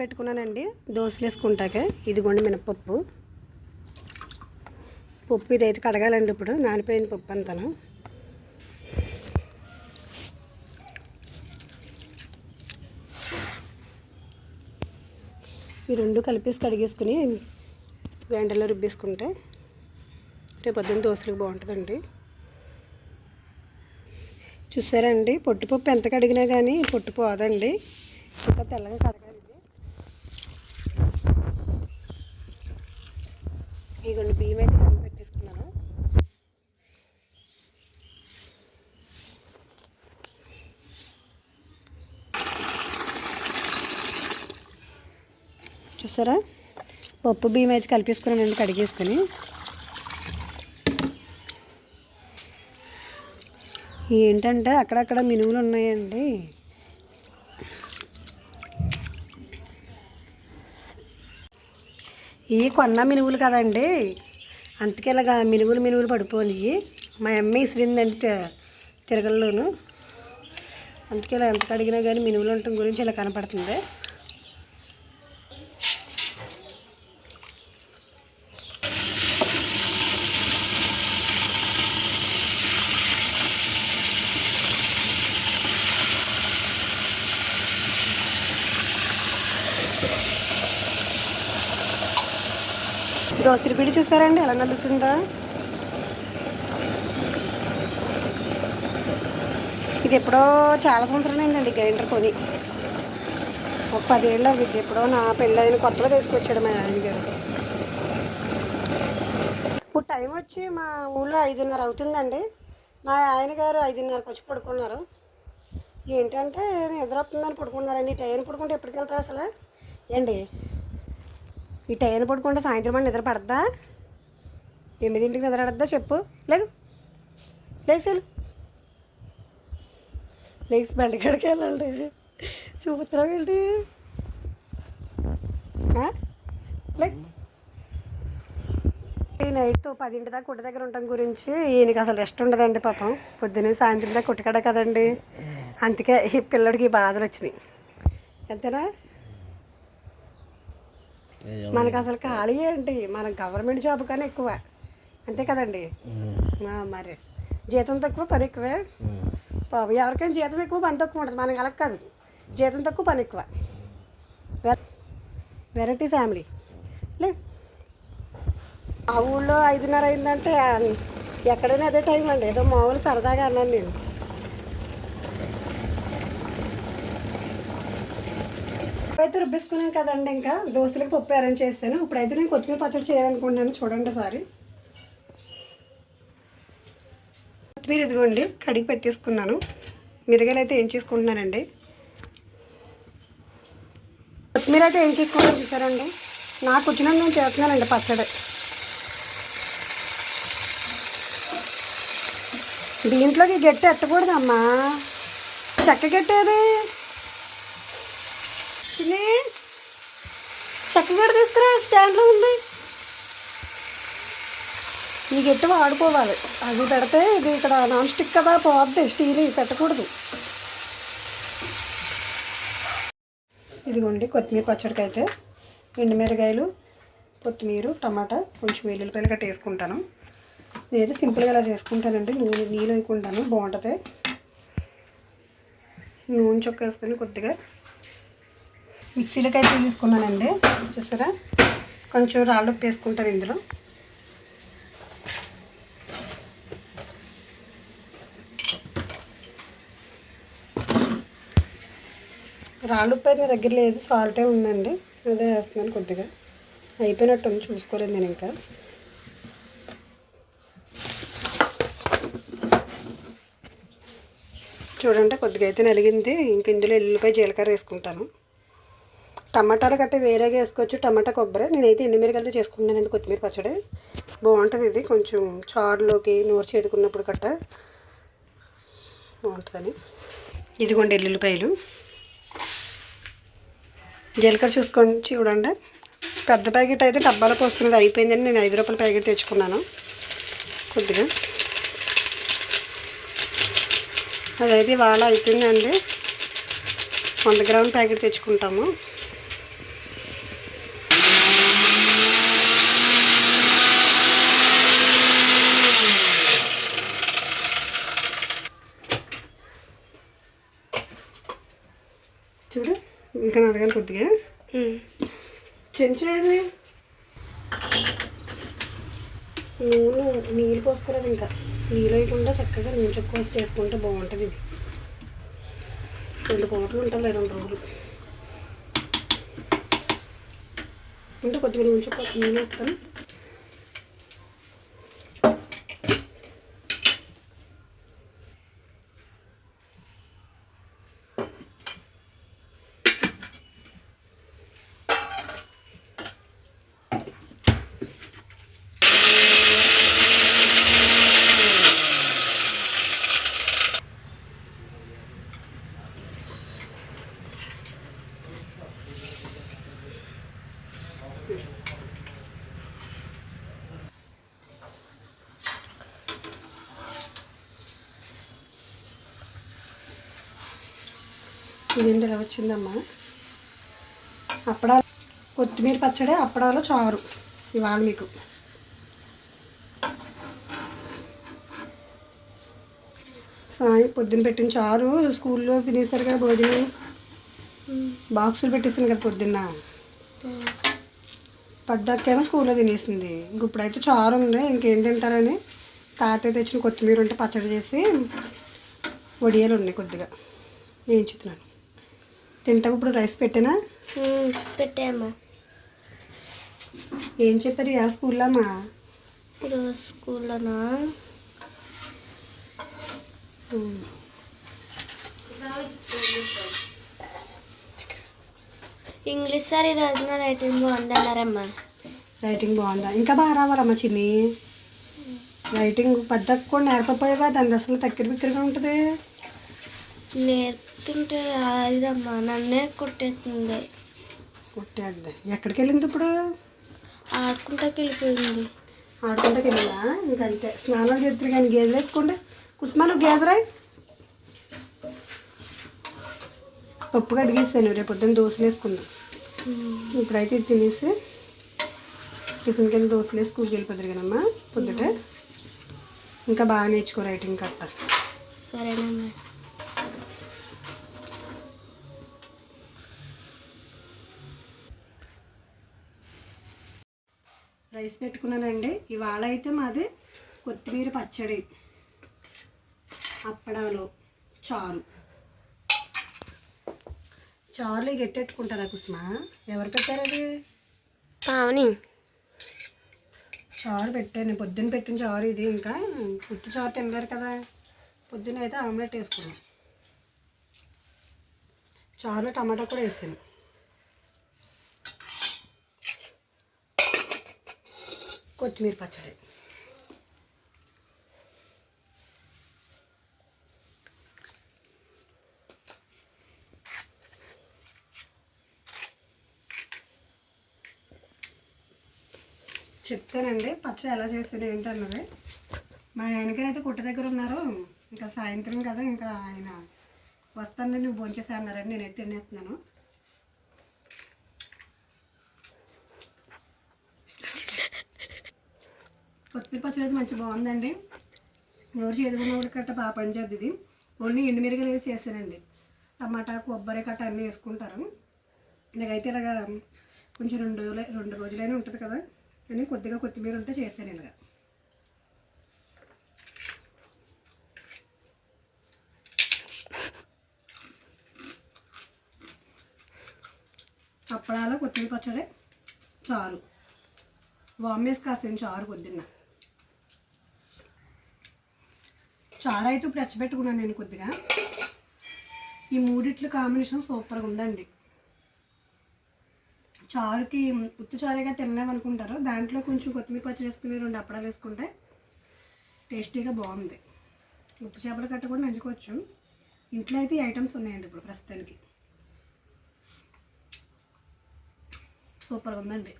పెట్టుకున్నానండి. దోశలు వేసుకుంటాకే. ఇదిగోండి మినపప్పు. పప్పు ఇదైతే కడగాలండి ఇప్పుడు. నానిపోయిన పప్పు అంతాను. ఈ రెండు కలిపేసి కడిగేసుకుని గ్రైండర్లో రుబ్బేసుకుంటే రేపు పొద్దున్న దోశలకు బాగుంటుందండి. చూసారండి పొట్టుపప్పు ఎంత కడిగినా కానీ పొట్టు పోదండి. ఇంకా తెల్లగా కడగాలి ఇది ఇదిగోండి బియ్యం అయితే కడిగి పెట్టేసుకున్నాను. చూసారా? పప్పు బియ్యం అయితే కలిపేసుకున్నాను అండి కడిగేసుకొని. ఏంటంటే అక్కడక్కడ మినువులు ఉన్నాయండి. ఈ కొన్న మినువులు కదండి. అందుకే ఇలాగా మినువులు మినువులు పడిపోయి మా అమ్మ ఇసిరిందండి తిరగల్లోను. అందుకే ఇలా ఎంత కడిగినా కానీ మినువులు ఉండటం గురించి ఇలా కనపడుతుంది. దోసరి పిడి చూసారండి? ఎలా నలుగుతుందా? ఇది ఎప్పుడో చాలా సంవత్సరాలు అయిందండి గ్రైండర్ కొని. ఒక పదేళ్ళు అవి ఎప్పుడో నా పెళ్ళైన కొత్తలో తీసుకొచ్చాడు మా ఆయన గారు. ఇప్పుడు టైం వచ్చి మా ఊళ్ళో ఐదున్నర అవుతుందండి. మా ఆయన గారు ఐదున్నరకు వచ్చి పడుకున్నారు. ఏంటంటే ఎదురొస్తుందని పడుకున్నారండి. టైం పడుకుంటే ఎప్పటికి వెళ్తారు అసలు? ఏండి ఈ టైం పడుకుంటే సాయంత్రం అని నిద్ర పడద్దా? ఎనిమిదింటికి నిద్ర పడద్దా చెప్పు. లేదు లేచాను లేచి బండికాడికి వెళ్ళండి చూపుతున్నాం ఏంటి? నైట్ పదింటి దాకా కొట్టు దగ్గర ఉండటం గురించి. ఈయనకి అసలు రెస్ట్ ఉండదండి పాపం. పొద్దున్న సాయంత్రం దాకా కొట్టుకాడ కదండి. అందుకే ఈ పిల్లడికి ఈ బాధలు వచ్చినాయి. అంతేనా? మనకు అసలు ఖాళీ ఏంటి? మన గవర్నమెంట్ జాబ్ కానీ ఎక్కువ. అంతే కదండి? మరి. జీతం తక్కువ పని ఎక్కువే? బాబు ఎవరికైనా జీతం ఎక్కువ పని తక్కువ ఉంటుంది. మనకి అలా కాదు. జీతం తక్కువ పని ఎక్కువ. Variety family. లే ఆ ఊళ్ళో ఐదున్నర అయిందంటే ఎక్కడైనా అదే టైం అండి. ఏదో మామూలు సరదాగా అన్నాను నేను. అయితే రుబ్బేసుకున్నాను కదండి ఇంకా. దోస్తులకు పప్పు అరేంజ్ చేస్తాను ఇప్పుడైతే నేను కొత్తిమీర పచ్చడి చేయాలనుకుంటున్నాను. చూడండి ఒకసారి. కొత్తిమీర ఇదిగోండి కడిగి పెట్టేసుకున్నాను. మిరగాయలు అయితే ఏం చేసుకుంటున్నానండి? కొత్తిమీర అయితే ఏం చేసుకుంటాను చూసారండి? నాకు వచ్చిన నేను చేస్తున్నానండి పచ్చడి. దీంట్లోకి గట్టి ఎట్టకూడదమ్మా చెక్క గట్టేది చిన్ని చక్కగా తీసుకురా స్టాండ్లో ఉంది. ఈ గట్టి వాడుకోవాలి? అది పెడితే ఇది ఇక్కడ నాన్ స్టిక్ కదా పోద్ది స్టీల్ పెట్టకూడదు. ఇదిగోండి కొత్తిమీర పచ్చడికి అయితే ఎండుమిరకాయలు కొత్తిమీర టమాటా కొంచెం వెల్లుల్లిపాయలు గట్ట వేసుకుంటాను. నేనైతే సింపుల్గా ఇలా చేసుకుంటానండి. నూనె నీళ్ళు వేయకుంటాను బాగుంటుంది. నూనె చొక్క వేసుకొని కొద్దిగా మిక్సీలోకి అయితే తీసుకున్నానండి? చూసారా? కొంచెం రాళ్ళు ఉప్పు వేసుకుంటాను ఇందులో. రాళ్ళు ఉప్పు అయితే నా దగ్గర లేదు సాల్టే ఉందండి. అదే వేస్తున్నాను కొద్దిగా. అయిపోయినట్టు ఉంది చూసుకోలేదు నేను ఇంకా. చూడండి కొద్దిగా అయితే నలిగింది. ఇంక ఇందులో ఎల్లుపై జీలకర్ర వేసుకుంటాను. టమాటాలు గట్ట వేరేగా వేసుకోవచ్చు. టమాటా కొబ్బరి. నేనైతే ఎండుమిరకాయలతో చేసుకుంటున్నానండి కొత్తిమీర పచ్చడి. బాగుంటుంది ఇది. కొంచెం చారులోకి నోరు చేదుకున్నప్పుడు గట్ట బాగుంటుందని. ఇదిగోండి ఎల్లుల్లిపాయలు. జీలకర్ర చూసుకోండి చూడండి. పెద్ద ప్యాకెట్ అయితే డబ్బాలో పోసుకునేది అయిపోయిందని నేను ఐదు రూపాయల ప్యాకెట్ తెచ్చుకున్నాను. కొద్దిగా. అదైతే వాళ్ళ అయిపోయిందండి. వంద గ్రాముల ప్యాకెట్ తెచ్చుకుంటాము. ఇంకా అడగాలి కొద్దిగా. చెంచేది నూనె నీళ్ళు పోసుకోలేదు ఇంకా. నీళ్ళు వేయకుండా చక్కగా నూనె చుక్క కోసి చేసుకుంటే బాగుంటుంది ఇది. రెండు కోట్లు ఉంటుంది రెండు రోజులు. అంటే కొద్దిగా నూనె చుక్క నూనె వేస్తాను. ఇదేంటి ఇలా వచ్చిందమ్మా. అప్పడాలు కొత్తిమీర పచ్చడి అప్పడాలు చారు. ఇవాళ మీకు. సాయి పొద్దున్న పెట్టిన చారు స్కూల్లో తినేసారు కదా భోజనం. బాక్సులు పెట్టేసాను కదా పొద్దున్న. పద్దక్కేమో స్కూల్లో తినేసింది. ఇంక ఇప్పుడైతే చారు ఉంది. ఇంకేం తింటారని తాతయ్య తెచ్చిన కొత్తిమీర ఉంటే పచ్చడి చేసి వడియాలు ఉన్నాయి కొద్దిగా. వేయించుతున్నాను తింటావు ఇప్పుడు రైస్ పెట్టానా? పెట్టామా ఏం చెప్పారు యా స్కూల్లో అమ్మా ఈరోజు స్కూల్లోనా? ఇంగ్లీష్ సార్ ఈరోజు నా రైటింగ్ బాగుందన్నారమ్మా. రైటింగ్ బాగుందా? ఇంకా బాగా రావాలమ్మా చిన్ని. రైటింగ్ పద్ధతి కూడా నేర్పపోయేవా దాని అసలు తక్కిరి బిక్కిరిగా ఉంటుంది. నేర్పుతుంటే రాదమ్మా నన్నే కొట్టేస్తుంది కొట్టేద్ది. ఎక్కడికి వెళ్ళింది ఇప్పుడు? ఆడుకుంటాకి వెళ్ళిపోయింది ఆడుకుంటాకి వెళ్ళిందా ఇంకంతే. స్నానాలు చేద్దరు కానీ గేదెలు వేసుకోండి. కుస్మాను గేదరాయ్ పప్పు కడిగేసాను. రేపు పొద్దున్న దోశలు వేసుకుందాం. ఇప్పుడైతే ఇది తినేసి టిఫిన్ కింద దోశలు వేసి స్కూల్కి వెళ్ళిపోతారు కదమ్మా పొద్దుట ఇంకా బాగా నేర్చుకో రైటింగ్ కట్ట. సరేనమ్మా రైస్ పెట్టుకున్నానండి. ఇవాళ అయితే మాది కొత్తిమీర పచ్చడి. అప్పడాలు చారు. చారులు గట్టెట్టుకుంటారా కుస్మా? ఎవరు పెట్టారు అది పావని. చారు పెట్టాను. పొద్దున్న పెట్టిన చారు ఇది ఇంకా. ఉత్తి చారు తినలేరు కదా. పొద్దున్న అయితే ఆమ్లెట్ వేసుకున్నాం చారులో టమాటా కూడా వేసాను. కొత్తిమీర పచ్చడి. చెప్తానండి పచ్చడి ఎలా చేస్తాను ఏంటన్నది. మా ఆయనకైతే కుట్ట దగ్గర ఉన్నారు. ఇంకా సాయంత్రం కదా ఇంకా ఆయన వస్తానని నువ్వు భోంచేసా అన్నారండి నేనైతే తినేస్తున్నాను. కొత్తిమీర పచ్చడి అయితే మంచి బాగుందండి. ఎవరు చేదుకున్నప్పుడు కట్ట బాగా పనిచేద్ది ఇది. ఓన్లీ ఎండుమిరగలు వేసి చేశానండి టమాటా కొబ్బరి కట్ట అన్నీ వేసుకుంటారు. నాకైతే ఇలాగా కొంచెం రెండు రోజులు రెండు రోజులైనా ఉంటుంది కదా. అని కొద్దిగా కొత్తిమీర ఉంటే చేశాను ఇలాగా. అప్పడాలు కొత్తిమీర పచ్చడి చారు వామేసి కాసిన చారు పొద్దున్న. చారు అయితే ఇప్పుడు ఎచ్చబెట్టుకున్నాను నేను కొద్దిగా. ఈ మూడిట్ల కాంబినేషన్ సూపర్గా ఉందండి. చారుకి ఉత్తి చారుగా తినలేమనుకుంటారు. దాంట్లో కొంచెం కొత్తిమీర పచ్చడి వేసుకుని రెండు అప్పడాలు వేసుకుంటే టేస్టీగా బాగుంది. ఉప్పు చేపల కట్ట కూడా నంచుకోవచ్చు. ఇంట్లో అయితే ఈ ఐటమ్స్ ఉన్నాయండి ఇప్పుడు ప్రస్తుతానికి. సూపర్గా ఉందండి.